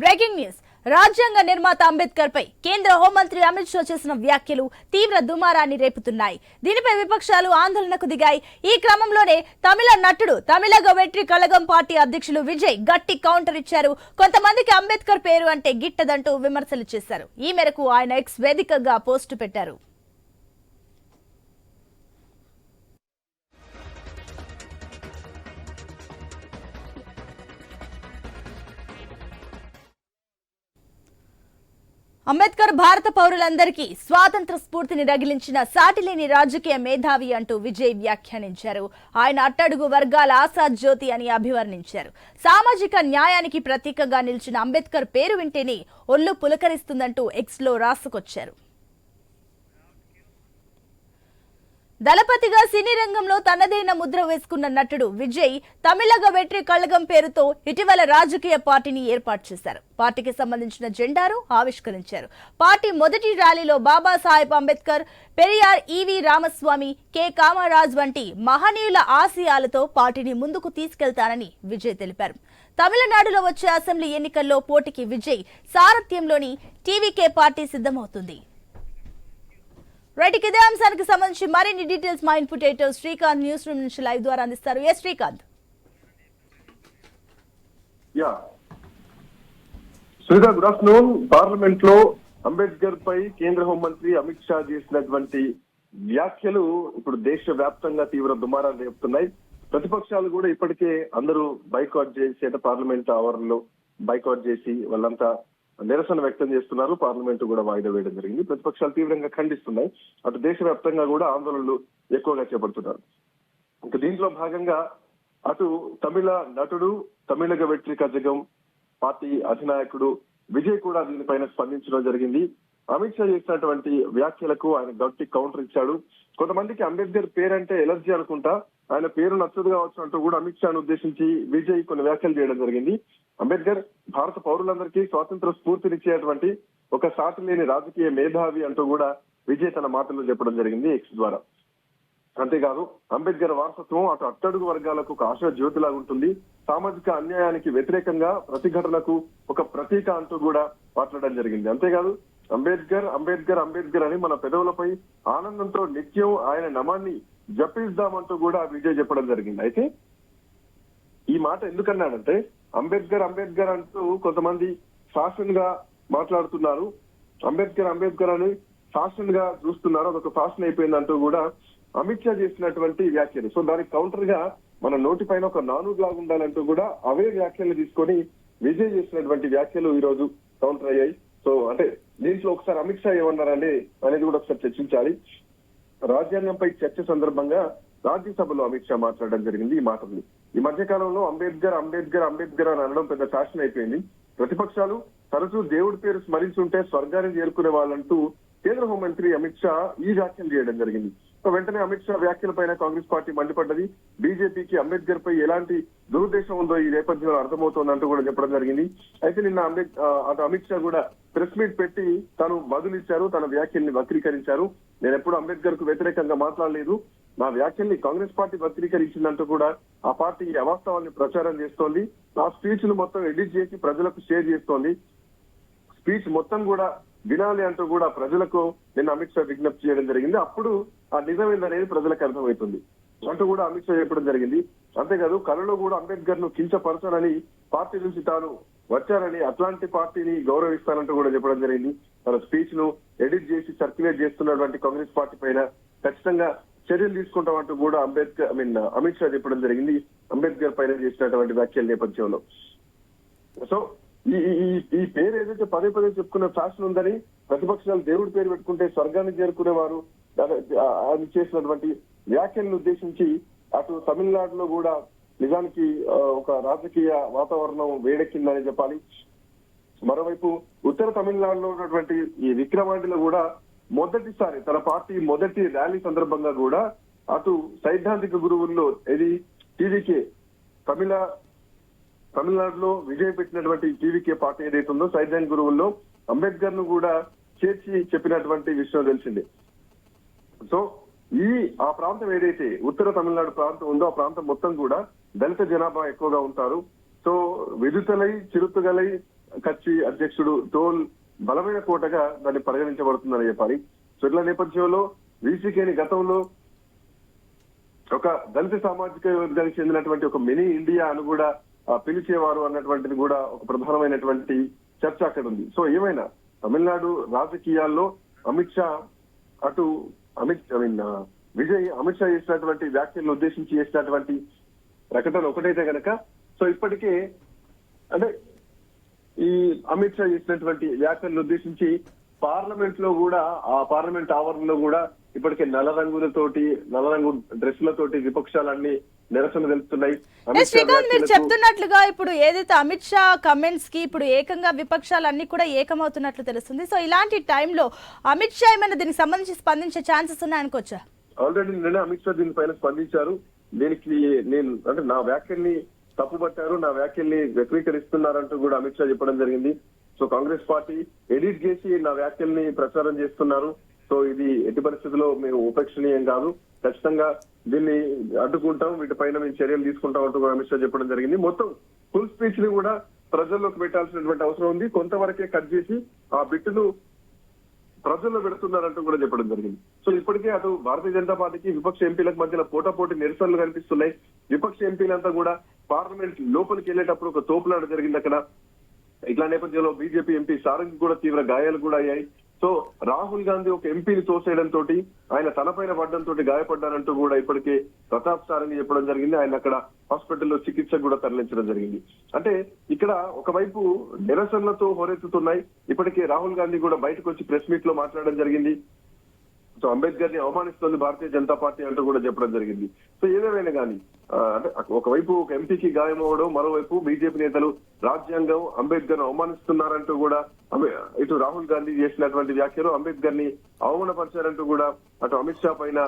Breaking news. రాజ్యాంగ నిర్మాత అంబేద్కర్ పై కేంద్ర హోంమంత్రి అమిత్ షా చేసిన వ్యాఖ్యలు తీవ్ర దుమారాన్ని రేపుతున్నాయి. దీనిపై విపక్షాలు ఆందోళనకు దిగాయి. ఈ క్రమంలోనే తమిళ నటుడు తమిళగ వెట్రి కళగం పార్టీ అధ్యక్షులు విజయ్ గట్టి కౌంటర్ ఇచ్చారు. కొంతమందికి అంబేద్కర్ పేరు అంటే గిట్టదంటూ విమర్శలు చేశారు. ఈ మేరకు ఆయన ఎక్స్ వేదికగా పోస్టు పెట్టారు. అంబేద్కర్ భారత పౌరులందరికీ స్వాతంత్ర స్ఫూర్తిని రగిలించిన సాటిలేని రాజకీయ మేధావి అంటూ విజయ్ వ్యాఖ్యానించారు. ఆయన అట్టడుగు వర్గాల ఆసాద్ జ్యోతి అని అభివర్ణించారు. సామాజిక న్యాయానికి ప్రతీకగా నిలిచిన అంబేద్కర్ పేరు వింటేనే ఒళ్ళు పులకరిస్తుందంటూ ఎక్స్లో రాసుకొచ్చారు. దళపతిగా సినీ రంగంలో తనదైన ముద్ర వేసుకున్న నటుడు విజయ్ తమిళగ వెట్రి కళగం పేరుతో ఇటీవల రాజకీయ పార్టీని ఏర్పాటు చేశారు. పార్టీకి సంబంధించిన జెండాను ఆవిష్కరించారు. పార్టీ మొదటి ర్యాలీలో Babasaheb Ambedkar Periyar E V Ramaswamy K Kamaraj వంటి మహనీయుల ఆశయాలతో పార్టీని ముందుకు తీసుకెళ్తానని విజయ్ తెలిపారు. తమిళనాడులో వచ్చే అసెంబ్లీ ఎన్నికల్లో పోటీకి విజయ్ సారథ్యంలోని టీవీకే పార్టీ సిద్ధమవుతుంది. రైట్ ఇదే అంశానికి సంబంధించి మరిన్ని డీటెయిల్స్ మా input editor Srikanth news room నుంచి లైవ్ ద్వారా అందిస్తారు. ఏ Srikanth? Yeah. Sunitha good afternoon. పార్లమెంట్లో అంబేద్కర్ పై కేంద్ర హోంమంత్రి అమిత్ షా చేసినటువంటి వ్యాఖ్యలు ఇప్పుడు దేశ వ్యాప్తంగా తీవ్ర దుమారాలు రేపుతున్నాయి. ప్రతిపక్షాలు కూడా ఇప్పటికే అందరూ బైకాట్ చేసేట పార్లమెంట్ ఆవరణలో బైకాట్ చేసి వాళ్ళంతా నిరసన వ్యక్తం చేస్తున్నారు. పార్లమెంట్ కూడా వాయిదా వేయడం జరిగింది. ప్రతిపక్షాలు తీవ్రంగా ఖండిస్తున్నాయి. అటు దేశవ్యాప్తంగా కూడా ఆందోళనలు ఎక్కువగా చేపడుతున్నారు. ఇంకా దీంట్లో భాగంగా అటు తమిళ నటుడు తమిళగ వెట్రి కజగం పార్టీ అధినాయకుడు విజయ్ కూడా దీనిపైన స్పందించడం జరిగింది. అమిత్ షా చేసినటువంటి వ్యాఖ్యలకు ఆయన గట్టి కౌంటర్ ఇచ్చాడు. కొంతమందికి అంబేద్కర్ పేరంటే ఎలర్జీ అనుకుంటా. ఆయన పేరు నచ్చదు కావచ్చు అంటూ కూడా అమిత్ షాను ఉద్దేశించి విజయ్ కొన్ని వ్యాఖ్యలు చేయడం జరిగింది. అంబేద్కర్ భారత పౌరులందరికీ స్వాతంత్ర స్ఫూర్తినిచ్చేటువంటి ఒక సాటి లేని రాజకీయ మేధావి అంటూ కూడా విజయ్ తన మాటల్లో చెప్పడం జరిగింది ఎక్స్ ద్వారా. అంతేకాదు అంబేద్కర్ వారసత్వం అటు అట్టడుగు వర్గాలకు ఒక ఆశ జ్యోతిలాగా ఉంటుంది. సామాజిక అన్యాయానికి వ్యతిరేకంగా ప్రతిఘటనకు ఒక ప్రతీక అంటూ కూడా మాట్లాడడం జరిగింది. అంతేకాదు అంబేద్కర్ అంబేద్కర్ అంబేద్కర్ అని మన పెదవులపై ఆనందంతో నిత్యం ఆయన నమాన్ని జపిద్దామంటూ కూడా విజయ్ చెప్పడం జరిగింది. అయితే ఈ మాట ఎందుకన్నాడంటే అంబేద్కర్ అంబేద్కర్ అంటూ కొంతమంది ఫ్యాషన్గా మాట్లాడుతున్నారు. అంబేద్కర్ అంబేద్కర్ అని ఫ్యాషన్గా చూస్తున్నారు. అదొక ఫ్యాషన్ అయిపోయింది అంటూ కూడా అమిత్ షా చేసినటువంటి వ్యాఖ్యలు. సో దానికి కౌంటర్గా మన నోటి పైన ఒక నానుగు లాగా ఉండాలంటూ కూడా అవే వ్యాఖ్యలు తీసుకొని విజయ్ చేసినటువంటి వ్యాఖ్యలు ఈ రోజు కౌంటర్ అయ్యాయి. సో అంటే దీంట్లో ఒకసారి అమిత్ షా ఏమన్నారండి అనేది కూడా ఒకసారి చర్చించాలి. రాజ్యాంగంపై చర్చ సందర్భంగా రాజ్యసభలో అమిత్ షా మాట్లాడడం జరిగింది ఈ మాటలు ఈ మధ్య కాలంలో అంబేద్కర్ అంబేద్కర్ అంబేద్కర్ అని అనడం పెద్ద ఫ్యాషన్ అయిపోయింది. ప్రతిపక్షాలు తరచూ దేవుడి పేరు స్మరించుంటే స్వర్గాన్ని చేరుకునే వాళ్ళంటూ కేంద్ర హోంమంత్రి అమిత్ షా ఈ వ్యాఖ్యలు చేయడం జరిగింది. సో వెంటనే అమిత్ షా వ్యాఖ్యల పైన కాంగ్రెస్ పార్టీ మండిపడ్డది. బీజేపీకి అంబేద్కర్ పై ఎలాంటి దురుద్దేశం ఉందో ఈ నేపథ్యంలో అర్థమవుతోందంటూ కూడా చెప్పడం జరిగింది. అయితే నిన్న అంబేద్ అటు అమిత్ షా కూడా ప్రెస్ మీట్ పెట్టి తాను బదులిచ్చారు తన వ్యాఖ్యల్ని వక్రీకరించారు. నేను ఎప్పుడు అంబేద్కర్కు వ్యతిరేకంగా మాట్లాడలేదు. నా వ్యాఖ్యల్ని కాంగ్రెస్ పార్టీ వక్రీకరించిందంటూ కూడా ఆ పార్టీ ఈ అవాస్తవాల్ని ప్రచారం చేస్తోంది. నా స్పీచ్ను మొత్తం ఎడిట్ చేసి ప్రజలకు షేర్ చేస్తోంది. స్పీచ్ మొత్తం కూడా వినాలి అంటూ కూడా ప్రజలకు నిన్న అమిత్ షా విజ్ఞప్తి చేయడం జరిగింది. అప్పుడు నిజమేందనేది ప్రజలకు అర్థమవుతుంది. అంటూ కూడా అమిత్ షా చెప్పడం జరిగింది. అంతేకాదు కళలో కూడా అంబేద్కర్ను కించపరచనని పార్టీ నుంచి తాను వచ్చానని అట్లాంటి పార్టీని గౌరవిస్తానంటూ కూడా చెప్పడం జరిగింది. తన స్పీచ్ను ఎడిట్ చేసి సర్క్యులేట్ చేస్తున్నటువంటి కాంగ్రెస్ పార్టీ పైన ఖచ్చితంగా చర్యలు తీసుకుంటామంటూ కూడా అంబేద్కర్ ఐ మీన్ అమిత్ షా చెప్పడం జరిగింది. అంబేద్కర్ పైన చేసినటువంటి వ్యాఖ్యల నేపథ్యంలో. సో ఈ ఈ- ఈ ఈ పేరు ఏదైతే పదే పదే చెప్పుకునే ఫ్యాషన్ ఉందని ప్రతిపక్షాలు దేవుడి పేరు పెట్టుకుంటే స్వర్గాన్ని చేరుకునేవారు. అది చేసినటువంటి వ్యాఖ్యలను ఉద్దేశించి అటు తమిళనాడులో కూడా నిజానికి ఒక రాజకీయ వాతావరణం వేడెక్కిందని చెప్పాలి. మరోవైపు ఉత్తర తమిళనాడులో ఉన్నటువంటి ఈ విక్రమాండిలో కూడా మొదటిసారి తన పార్టీ మొదటి ర్యాలీ సందర్భంగా కూడా అటు సైద్ధాంతిక గురువుల్లో ఇది టీవీకే తమిళ తమిళనాడులో విజయం పెట్టినటువంటి టీవీకే పార్టీ ఏదైతే ఉందో సైద్ధాంతిక గురువుల్లో అంబేద్కర్ను కూడా చేర్చి చెప్పినటువంటి విషయం తెలిసిందే. సో ఈ ఆ ప్రాంతం ఏదైతే ఉత్తర తమిళనాడు ప్రాంతం ఉందో ఆ ప్రాంతం మొత్తం కూడా దళిత జనాభా ఎక్కువగా ఉంటారు. సో విదుతలై చిరుతుగలై కచ్చి అధ్యక్షుడు టోల్ బలమైన కోటగా దాన్ని పరిగణించబడుతుందని చెప్పాలి. సో ఇట్లా నేపథ్యంలో వీసీకేని గతంలో ఒక దళిత సామాజిక వర్గానికి చెందినటువంటి ఒక మినీ ఇండియా అని కూడా పిలిచేవారు అన్నటువంటిది కూడా ఒక ప్రధానమైనటువంటి చర్చ అక్కడ ఉంది సో ఏమైనా తమిళనాడు రాజకీయాల్లో అమిత్ షా అటు Amit I mean uh, Vijay Amit Shah చేసినటువంటి వ్యాఖ్యలను ఉద్దేశించి చేసినటువంటి ప్రకటన ఒకటైతే కనుక సో ఇప్పటికే అంటే ఈ అమిత్ షా చేసినటువంటి వ్యాఖ్యలను ఉద్దేశించి పార్లమెంట్లో కూడా ఆ పార్లమెంట్ ఆవరణలో కూడా ఇప్పటికే నల్ల రంగులతోటి నల్ల రంగు డ్రెస్సులతోటి విపక్షాలన్నీ నిరసన తెలుపుతున్నాయి శ్రీకాంత్ మీరు చెప్తున్నట్లుగా ఇప్పుడు ఏదైతే అమిత్ షా కమెంట్స్కి ఇప్పుడు ఏకంగా విపక్షాలన్నీ కూడా ఏకమవుతున్నట్లు తెలుస్తుంది. సో ఇలాంటి టైంలో అమిత్ షా ఏమైనా దీనికి సంబంధించి స్పందించే ఛాన్సెస్ ఉన్నాయనుకోవచ్చా? ఆల్రెడీ నిన్న అమిత్ షా దీనిపైన స్పందించారు. దీనికి నేను అంటే నా వ్యాఖ్యల్ని తప్పుపట్టారు నా వ్యాఖ్యల్ని వ్యక్తీకరిస్తున్నారంటూ కూడా అమిత్ షా చెప్పడం జరిగింది. సో కాంగ్రెస్ పార్టీ ఎడిట్ చేసి నా వ్యాఖ్యల్ని ప్రచారం చేస్తున్నారు. సో ఇది ఎట్టి పరిస్థితుల్లో మేము ఉపేక్షణీయం కాదు. ఖచ్చితంగా దీన్ని అడ్డుకుంటాం వీటిపైన మేము చర్యలు తీసుకుంటాం అంటూ అమిత్ షా చెప్పడం జరిగింది. మొత్తం ఫుల్ స్పీచ్ని కూడా ప్రజల్లోకి పెట్టాల్సినటువంటి అవసరం ఉంది. కొంతవరకే కట్ చేసి ఆ బిట్టును ప్రజల్లో పెడుతున్నారంటూ కూడా చెప్పడం జరిగింది. సో ఇప్పటికే అటు భారతీయ జనతా పార్టీకి విపక్ష ఎంపీలకు మధ్యన పోటాపోటీ నిరసనలు కనిపిస్తున్నాయి. విపక్ష ఎంపీలంతా కూడా పార్లమెంట్ లోపలికి వెళ్ళేటప్పుడు ఒక తోపులాట జరిగింది అక్కడ. ఇట్లా నేపథ్యంలో బీజేపీ ఎంపీ సారంగ్ కూడా తీవ్ర గాయాలు కూడా అయ్యాయి. సో రాహుల్ గాంధీ ఒక ఎంపీని తోసేయడం తోటి ఆయన తనపైన పడడంతో తోటి గాయపడ్డారంటూ కూడా ఇప్పటికే ప్రతాప్ సారంగ్ చెప్పడం జరిగింది. ఆయన అక్కడ హాస్పిటల్లో చికిత్స కూడా తరలించడం జరిగింది. అంటే ఇక్కడ ఒకవైపు నిరసనలతో హోరెత్తుతున్నాయి. ఇప్పటికే రాహుల్ గాంధీ కూడా బయటకు వచ్చి ప్రెస్ మీట్లో మాట్లాడడం జరిగింది. సో అంబేద్కర్ని అవమానిస్తోంది భారతీయ జనతా పార్టీ అంటూ కూడా చెప్పడం జరిగింది. సో ఏదేమైనా కానీ అంటే ఒకవైపు ఒక ఎంపీకి గాయం అవ్వడం మరోవైపు బీజేపీ నేతలు రాజ్యాంగం అంబేద్కర్ అవమానిస్తున్నారంటూ కూడా ఇటు రాహుల్ గాంధీ చేసినటువంటి వ్యాఖ్యలు అంబేద్కర్ని అవమానపరిచారంటూ కూడా అటు అమిత్ షా పైన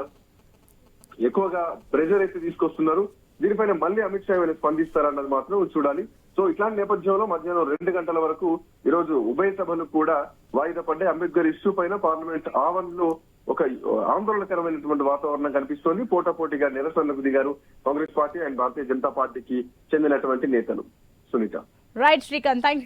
ఎక్కువగా ప్రెజర్ అయితే తీసుకొస్తున్నారు. దీనిపైన మళ్ళీ అమిత్ షా ఏమైనా స్పందిస్తారన్నది మాత్రం చూడాలి. సో ఇట్లాంటి నేపథ్యంలో మధ్యాహ్నం రెండు గంటల వరకు ఈ రోజు ఉభయ సభలు కూడా వాయిదా పడ్డాయి. అంబేద్కర్ ఇష్యూ పైన పార్లమెంట్ ఆవరణలో ఒక ఆందోళనకరమైనటువంటి వాతావరణం కనిపిస్తోంది. పోటాపోటీగా నిరసనలకు దిగారు కాంగ్రెస్ పార్టీ అండ్ భారతీయ జనతా పార్టీకి చెందినటువంటి నేతలు. సునీత. Right Srikanth thank